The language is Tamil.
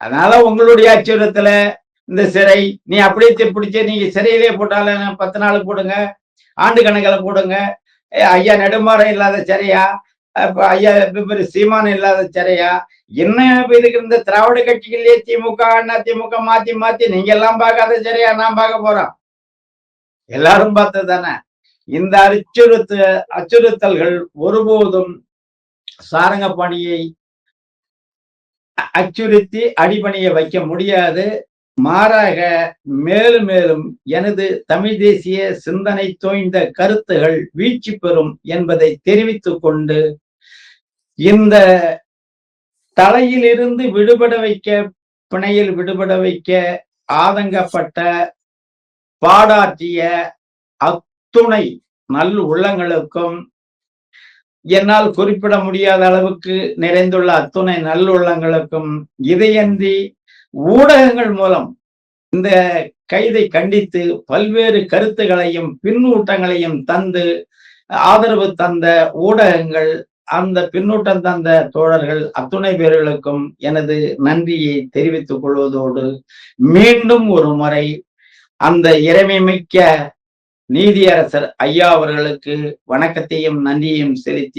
அதனால உங்களுடைய அச்சுறுத்தல இந்த சிறை நீ அப்படியே பிடிச்சி நீங்க சிறையிலே போட்டாலும் பத்து நாள் போடுங்க ஆண்டு கணக்கில் போடுங்க. ஐயா நெடுமாறம் இல்லாத சிறையா? ஐயா சீமானம் இல்லாத சிறையா? என்ன இதுக்கு இந்த திராவிட கட்சிகளே திமுக அண்ணா திமுக மாத்தி மாத்தி நீங்க எல்லாம் பார்க்காத சிறையா நான் பார்க்க போறோம். எல்லாரும் பார்த்தது தானே? இந்த அச்சுறுத்த அச்சுறுத்தல்கள் ஒருபோதும் சாரங்கபாணியை பணியை அச்சுறுத்தி அடிபணிய வைக்க முடியாது. மாறாக மேலும் மேலும் எனது தமிழ் தேசிய சிந்தனை தோய்ந்த கருத்துகள் வீழ்ச்சி பெறும் என்பதை தெரிவித்துக் கொண்டு இந்த தலையிலிருந்து விடுபட வைக்க பிணையில் விடுபட வைக்க ஆதங்கப்பட்ட பாடாற்றிய அத்துணை நல் உள்ளங்களுக்கும் என்னால் குறிப்பிட முடியாத அளவுக்கு நிறைந்துள்ள அத்துணை நல்லுள்ளங்களுக்கும் இதையன்றி ஊடகங்கள் மூலம் இந்த கைதை கண்டித்து பல்வேறு கருத்துகளையும் பின்னூட்டங்களையும் தந்து ஆதரவு தந்த ஊடகங்கள் அந்த பின்னூட்டம் தந்த தோழர்கள் அத்துணை பேர்களுக்கும் எனது நன்றியை தெரிவித்துக் கொள்வதோடு மீண்டும் ஒரு முறை அந்த இறைமைமிக்க நீதியரசர் ஐயா அவர்களுக்கு வணக்கத்தையும் நன்றியையும் செலுத்தி